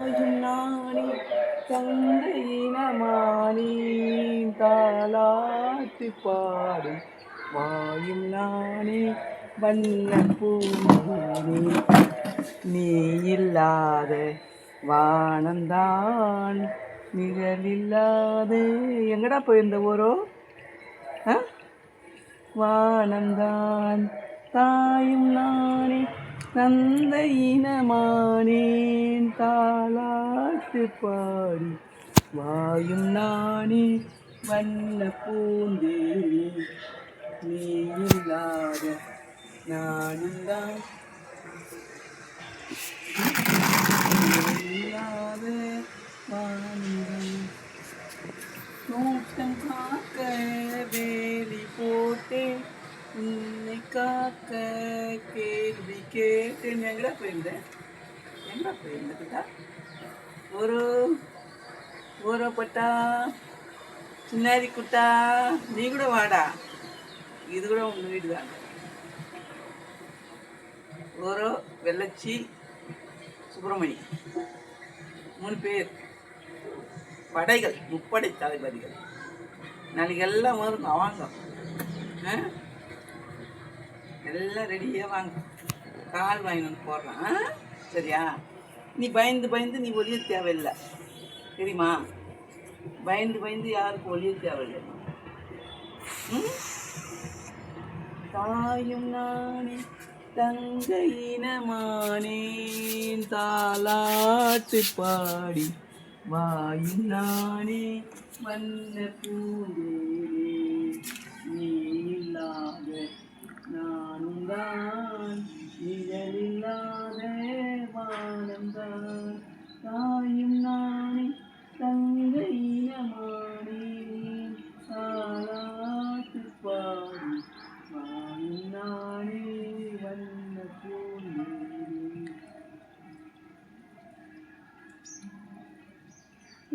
நாணி தந்தையினமானி தாளாத்து பாடும் வாயும் நானே வண்ண பூமி நீ இல்லாத வானந்தான் நிழலில்லாத. எங்கடா போயிருந்த ஊரோ? வானந்தான் தாயும் நானே தந்த இனமானேன் தாளாட்டு பாடி வாயும் நானே வண்ண பூந்தேவி. நீ இல்லாத நானும் தான். இல்லாத காக்க கேள்வி கேட்டேன் எங்கடா போயிருந்தேன் எங்கடா போயிருந்தா ஒரு ஒரு பட்டா சின்னாரி குட்டா நீ கூட வாடா. இது கூட உங்கள் வீடு தான் ஒரு வெள்ளச்சி சுப்பிரமணி. மூணு பேர். படைகள் முப்படை தளபதிகள். நாளைக்கு எல்லாம் வரும் அவங்க. ஆ? எல்லாம் ரெடியாக வாங்க. கால் வாங்கினு போடுறான் போடுறேன். ஆ? சரியா? நீ பயந்து பயந்து நீ ஒளிய தேவையில்லை. தெரியுமா? பயந்து பயந்து யாருக்கும் ஒளிய தேவையில்லை. ம்? தாயும் நானே தங்க இனமானேன் தாலாட்டு பாடி வாயும் நானே வண்ண பூந்தேனே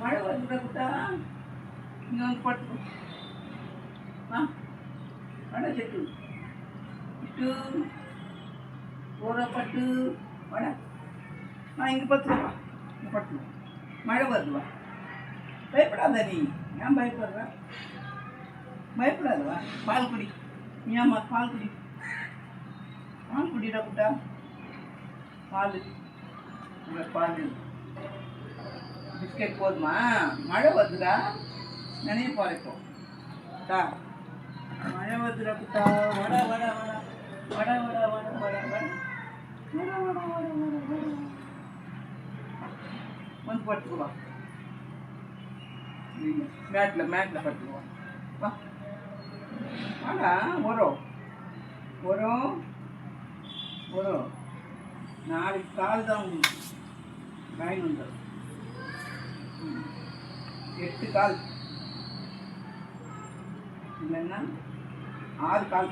ಮಳೆ ಬಂದ್ಬಿಡ ಪುಟ್ಟ ಇನ್ನೊಂದು ಕೊಟ್ಟು ಹಾಂ ಒಣ ಚೆಟ್ಟು ಇಟ್ಟು ಓರೋ ಪಟ್ಟು ಒಣ ಹಾಂ ಹಿಂಗೆ ಬತ್ತುವಾ ಪಟ್ಟು ಮಳೆ ಬದುವಾ பயப்படாத நீ ஏன் பயப்படுற பயப்படாதவா பால் குடி ஏம்மா பால் குடி பால் குடிடா குட்டா பால் பால் பிஸ்கெட் போதுமா? மழை வருதுடா. நினைவு பாருப்போம் தா மழை வருதுடா புத்தா. வட வட வட. வட வட வட வட வட. வட வட வட வட வட. வந்து படுத்துக்குவா மேட்டில் மேட்டில் படுத்துக்குவா வா. வாடா வரும் வரும் வரும் நாளைக்கு கால் தான் உங்களுக்கு வாங்கி வந்துடும் எட்டு கால் இல்லைன்னா ஆறு கால்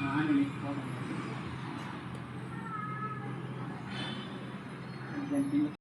நான் இன்னைக்கு போகிறேன்